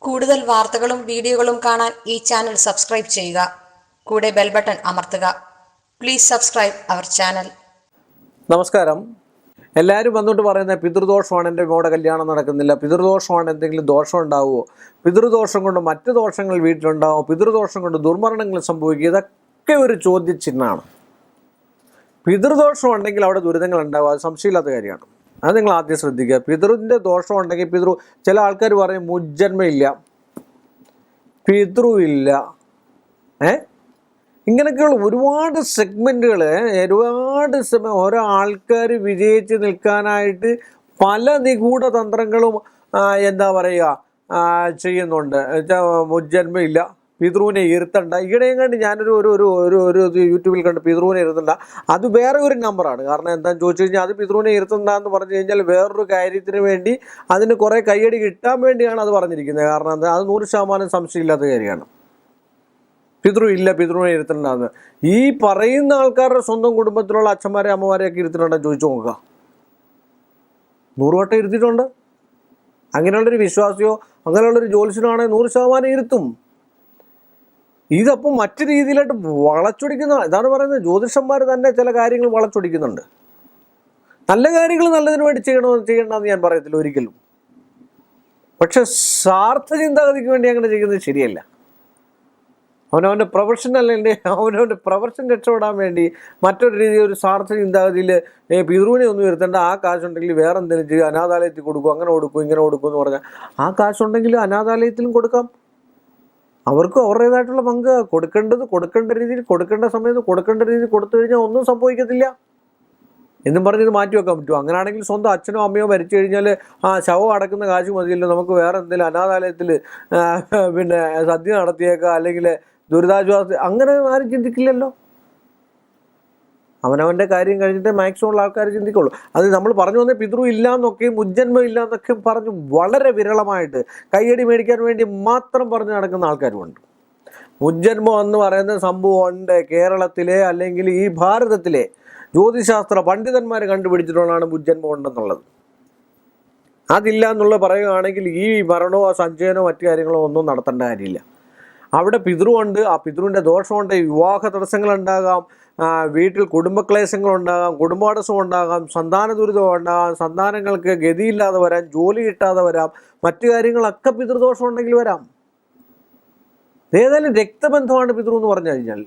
കൂടുതൽ വാർത്തകളും വീഡിയോകളും കാണാൻ ഈ ചാനൽ സബ്സ്ക്രൈബ് ചെയ്യുക. കൂടെ ബെൽ ബട്ടൺ അമർത്തുക. Please subscribe our channel. നമസ്കാരം. എല്ലാവരും വന്നിട്ട് പറയുന്നത് പിതൃദോഷമാണ് എന്റെ മോടെ കല്യാണം നടക്കുന്നില്ല. പിതൃദോഷമാണ് എന്തെങ്കിലും ദോഷം ഉണ്ടാവുമോ? പിതൃദോഷം കൊണ്ട് മറ്റു ദോഷങ്ങൾ വീട്ടിലുണ്ടാവുമോ? പിതൃദോഷം കൊണ്ട് ദുർമരണങ്ങൾ സംഭവിക്കുക? ഇതൊക്കെ ഒരു ചോദ്യചിഹ്നമാണ്. പിതൃദോഷം ഉണ്ടെങ്കിൽ അവിടെ ദുരിതങ്ങൾ ഉണ്ടാവും. അത് സംശയമില്ലാത്ത കാര്യമാണ്. അത് നിങ്ങൾ ആദ്യം ശ്രദ്ധിക്കുക. പിതൃവിന്റെ ദോഷം ഉണ്ടെങ്കിൽ പിതൃ ചില ആൾക്കാർ പറയും മുജ്ജന്മയില്ല. പിതൃവില്ല. ഏ? ഇങ്ങനെയൊക്കെയുള്ള ഒരുപാട് സെഗ്മെന്റുകൾ ഒരുപാട് ഓരോ ആൾക്കാർ വിജയിച്ച് നിൽക്കാനായിട്ട് പല നിഗൂഢ തന്ത്രങ്ങളും എന്താ പറയുക ചെയ്യുന്നുണ്ട്. മുജ്ജന്മയില്ല. പിതൃവിനെ ഇരുത്തണ്ട. ഈയിടെയും കണ്ട് ഞാനൊരു ഒരു ഒരു ഒരു ഒരു യൂട്യൂബിൽ കണ്ട് പിതൃവിനെ ഇരുത്തണ്ട. അത് വേറെ ഒരു നമ്പറാണ് കാരണം എന്താണെന്ന് ചോദിച്ചു കഴിഞ്ഞാൽ അത് പിതൃവിനെ ഇരുത്തണ്ട എന്ന് പറഞ്ഞു കഴിഞ്ഞാൽ വേറൊരു കാര്യത്തിന് വേണ്ടി അതിന് കുറേ കയ്യടി കിട്ടാൻ വേണ്ടിയാണ് അത് പറഞ്ഞിരിക്കുന്നത്. കാരണം എന്താ? അത് നൂറ് ശതമാനം സംശയമില്ലാത്ത കാര്യമാണ്. പിതൃ ഇല്ല പിതൃവിനെ ഇരുത്തണ്ടെന്ന്. ഈ പറയുന്ന ആൾക്കാരുടെ സ്വന്തം കുടുംബത്തിലുള്ള അച്ഛന്മാരെ അമ്മമാരെയൊക്കെ ഇരുത്തിട്ടുണ്ടെന്ന് ചോദിച്ചു നോക്കുക. നൂറുവട്ടം ഇരുത്തിയിട്ടുണ്ട്. അങ്ങനെയുള്ളൊരു വിശ്വാസിയോ അങ്ങനെയുള്ളൊരു ജ്യോത്സ്യനാണെങ്കിൽ നൂറ് ശതമാനം ഇരുത്തും. ഇതപ്പം മറ്റു രീതിയിലായിട്ട് വളച്ചൊടിക്കുന്ന ഇതാണ് പറയുന്നത് ജ്യോതിഷന്മാർ തന്നെ ചില കാര്യങ്ങൾ വളച്ചൊടിക്കുന്നുണ്ട്. നല്ല കാര്യങ്ങൾ നല്ലതിന് വേണ്ടി ചെയ്യണമെന്ന് ചെയ്യണമെന്ന് ഞാൻ പറയത്തില്ല ഒരിക്കലും. പക്ഷെ സ്വാർത്ഥ ചിന്താഗതിക്ക് വേണ്ടി അങ്ങനെ ചെയ്യുന്നത് ശരിയല്ല. അവനവന്റെ പ്രൊഫഷൻ അല്ലെങ്കിൽ അവനവന്റെ പ്രൊഫഷൻ രക്ഷപ്പെടാൻ വേണ്ടി മറ്റൊരു രീതിയിൽ ഒരു സ്വാർത്ഥ ചിന്താഗതിയിൽ പിതൃവിനെ ഒന്നും വരുത്തേണ്ട ആ കാശുണ്ടെങ്കിൽ വേറെ എന്തെങ്കിലും ചെയ്യുക അനാഥാലയത്തിൽ കൊടുക്കും അങ്ങനെ കൊടുക്കും ഇങ്ങനെ കൊടുക്കും എന്ന് പറഞ്ഞാൽ ആ കാശുണ്ടെങ്കിൽ അനാഥാലയത്തിലും കൊടുക്കാം. അവർക്കും അവരുടേതായിട്ടുള്ള പങ്ക്. കൊടുക്കേണ്ടത് കൊടുക്കേണ്ട രീതിയിൽ കൊടുക്കേണ്ട സമയത്ത് കൊടുക്കേണ്ട രീതിയിൽ കൊടുത്തു കഴിഞ്ഞാൽ ഒന്നും സംഭവിക്കത്തില്ല. എന്നും പറഞ്ഞ് ഇത് മാറ്റി വെക്കാൻ പറ്റുമോ? അങ്ങനെയാണെങ്കിൽ സ്വന്തം അച്ഛനോ അമ്മയോ മരിച്ചു കഴിഞ്ഞാൽ ആ ശവം അടക്കുന്ന കാശ് മതിയല്ലോ. നമുക്ക് വേറെ എന്തെങ്കിലും അനാഥാലയത്തിൽ പിന്നെ സദ്യ നടത്തിയേക്കാം. അല്ലെങ്കിൽ ദുരിതാശ്വാസ അങ്ങനെ ആരും ചിന്തിക്കില്ലല്ലോ. അവനവന്റെ കാര്യം കഴിഞ്ഞിട്ട് മാക്സിമം ആൾക്കാർ ചിന്തിക്കുള്ളൂ. അത് നമ്മൾ പറഞ്ഞു വന്ന പിതൃ ഇല്ല എന്നൊക്കെയും മുജ്ജന്മം ഇല്ല എന്നൊക്കെയും പറഞ്ഞ് വളരെ വിരളമായിട്ട് കയ്യടി മേടിക്കാൻ വേണ്ടി മാത്രം പറഞ്ഞ് നടക്കുന്ന ആൾക്കാരുമുണ്ട്. മുജ്ജന്മം എന്ന് പറയുന്ന സംഭവം ഉണ്ട് കേരളത്തിലെ അല്ലെങ്കിൽ ഈ ഭാരതത്തിലെ ജ്യോതിശാസ്ത്ര പണ്ഡിതന്മാർ കണ്ടുപിടിച്ചിട്ടുള്ളതാണ് മുജ്ജന്മം ഉണ്ടെന്നുള്ളത്. അതില്ല എന്നുള്ളത് പറയുകയാണെങ്കിൽ ഈ മരണമോ സഞ്ചയനോ മറ്റു കാര്യങ്ങളോ ഒന്നും നടത്തേണ്ട കാര്യമില്ല. അവിടെ പിതൃ ഉണ്ട് ആ പിതൃവിന്റെ ദോഷമുണ്ട്. വിവാഹ തടസ്സങ്ങൾ ഉണ്ടാകാം വീട്ടിൽ കുടുംബക്ലേശങ്ങൾ ഉണ്ടാകാം കുടുംബാടസം ഉണ്ടാകാം സന്താന ദുരിതം ഉണ്ടാകാം സന്താനങ്ങൾക്ക് ഗതിയില്ലാതെ വരാം ജോലി കിട്ടാതെ വരാം മറ്റു കാര്യങ്ങളൊക്കെ പിതൃദോഷം ഉണ്ടെങ്കിൽ വരാം. ഏതായാലും രക്തബന്ധമാണ് പിതൃ എന്ന് പറഞ്ഞു കഴിഞ്ഞാൽ.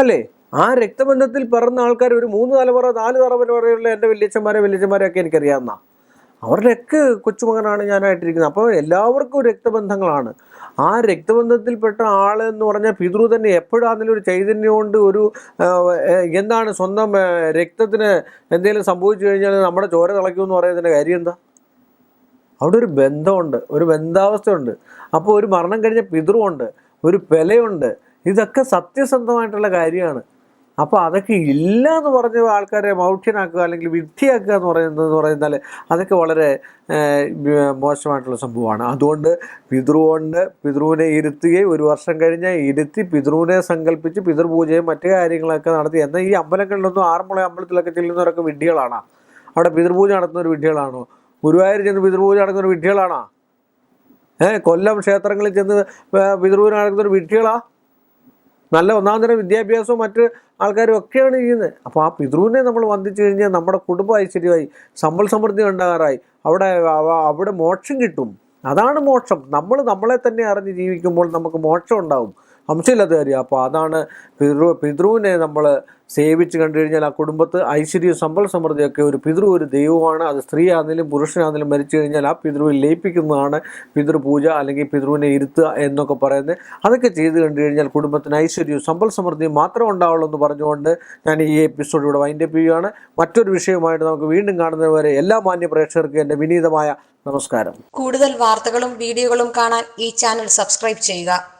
അല്ലേ? ആ രക്തബന്ധത്തിൽ പിറന്ന ആൾക്കാർ ഒരു മൂന്ന് തലമുറ നാല് തലമുറ വരെയുള്ള എന്റെ വല്യച്ഛന്മാരെ വല്യച്ഛന്മാരെയൊക്കെ എനിക്കറിയാവുന്ന അവരുടെയൊക്കെ കൊച്ചുമകനാണ് ഞാനായിട്ടിരിക്കുന്നത്. അപ്പോൾ എല്ലാവർക്കും രക്തബന്ധങ്ങളാണ്. ആ രക്തബന്ധത്തിൽപ്പെട്ട ആൾ എന്ന് പറഞ്ഞാൽ പിതൃ തന്നെ എപ്പോഴാണെങ്കിലും ഒരു ചൈതന്യം കൊണ്ട് ഒരു എന്താണ് സ്വന്തം രക്തത്തിന് എന്തെങ്കിലും സംഭവിച്ചു കഴിഞ്ഞാൽ നമ്മുടെ ചോര തിളയ്ക്കുമെന്ന് പറയുന്നതിന്റെ കാര്യം എന്താ? അവിടെ ഒരു ബന്ധമുണ്ട് ഒരു ബന്ധാവസ്ഥയുണ്ട്. അപ്പോൾ ഒരു മരണം കഴിഞ്ഞ പിതൃവുണ്ട് ഒരു പെലയുണ്ട്. ഇതൊക്കെ സത്യസന്ധമായിട്ടുള്ള കാര്യമാണ്. അപ്പോൾ അതൊക്കെ ഇല്ല എന്ന് പറഞ്ഞ ആൾക്കാരെ മൗഢ്യനാക്കുക അല്ലെങ്കിൽ വിഡ്ഢിയാക്കുക എന്ന് പറയുന്നത് പറയുന്നാൽ അതൊക്കെ വളരെ മോശമായിട്ടുള്ള സംഭവമാണ്. അതുകൊണ്ട് പിതൃവുണ്ട് പിതൃവിനെ ഇരുത്തുകയും ഒരു വർഷം കഴിഞ്ഞ് ഇരുത്തി പിതൃവിനെ സങ്കല്പിച്ച് പിതൃപൂജയും മറ്റു കാര്യങ്ങളൊക്കെ നടത്തി. എന്നാൽ ഈ അമ്പലങ്ങളിലൊന്നും ആറന്മുള അമ്പലത്തിലൊക്കെ ചെല്ലുന്നവരൊക്കെ വിഡ്ഢികളാണ്. അവിടെ പിതൃപൂജ നടത്തുന്ന ഒരു വിഡ്ഢികളാണോ? ഗുരുവായൂർ ചെന്ന് പിതൃപൂജ നടക്കുന്ന ഒരു വിഡ്ഢികളാണോ? ഏഹ് കൊല്ലം ക്ഷേത്രങ്ങളിൽ ചെന്ന് പിതൃപൂജ നടക്കുന്ന ഒരു വിഡ്ഢികളാ? നല്ല ഒന്നാം തരം വിദ്യാഭ്യാസവും മറ്റ് ആൾക്കാരും ഒക്കെയാണ് ചെയ്യുന്നത് അപ്പോൾ ആ പിതൃവിനെ നമ്മൾ വന്ദിച്ചു കഴിഞ്ഞാൽ നമ്മുടെ കുടുംബ ഐശ്വര്യമായി സമ്പൽ സമൃദ്ധി ഉണ്ടാകാറായി. അവിടെ അവിടെ മോക്ഷം കിട്ടും. അതാണ് മോക്ഷം. നമ്മൾ നമ്മളെ തന്നെ അറിഞ്ഞ് ജീവിക്കുമ്പോൾ നമുക്ക് മോക്ഷം ഉണ്ടാവും. സംശയമില്ലാത്ത കാര്യം. അപ്പോൾ അതാണ് പിതൃ പിതൃവിനെ നമ്മൾ സേവിച്ച് കണ്ടു കഴിഞ്ഞാൽ ആ കുടുംബത്ത് ഐശ്വര്യവും സമ്പൽ സമൃദ്ധിയൊക്കെ ഒരു പിതൃ ഒരു ദൈവമാണ്. അത് സ്ത്രീ ആണെങ്കിലും പുരുഷനാണെങ്കിലും മരിച്ചു കഴിഞ്ഞാൽ ആ പിതൃവിൽ ലയിപ്പിക്കുന്നതാണ് പിതൃപൂജ അല്ലെങ്കിൽ പിതൃവിനെ ഇരുത്തുക എന്നൊക്കെ പറയുന്നത്. അതൊക്കെ ചെയ്ത് കണ്ടു കഴിഞ്ഞാൽ കുടുംബത്തിന് ഐശ്വര്യവും സമ്പൽ സമൃദ്ധിയും മാത്രം ഉണ്ടാവുള്ളൂ എന്ന് പറഞ്ഞുകൊണ്ട് ഞാൻ ഈ എപ്പിസോഡ് ഇവിടെ വൈൻഡ് അപ്പ് ചെയ്യുകയാണ്. മറ്റൊരു വിഷയമായിട്ട് നമുക്ക് വീണ്ടും കാണുന്നതുവരെ എല്ലാ മാന്യ പ്രേക്ഷകർക്കും എന്റെ വിനീതമായ നമസ്കാരം. കൂടുതൽ വാർത്തകളും വീഡിയോകളും കാണാൻ ഈ ചാനൽ സബ്സ്ക്രൈബ് ചെയ്യുക.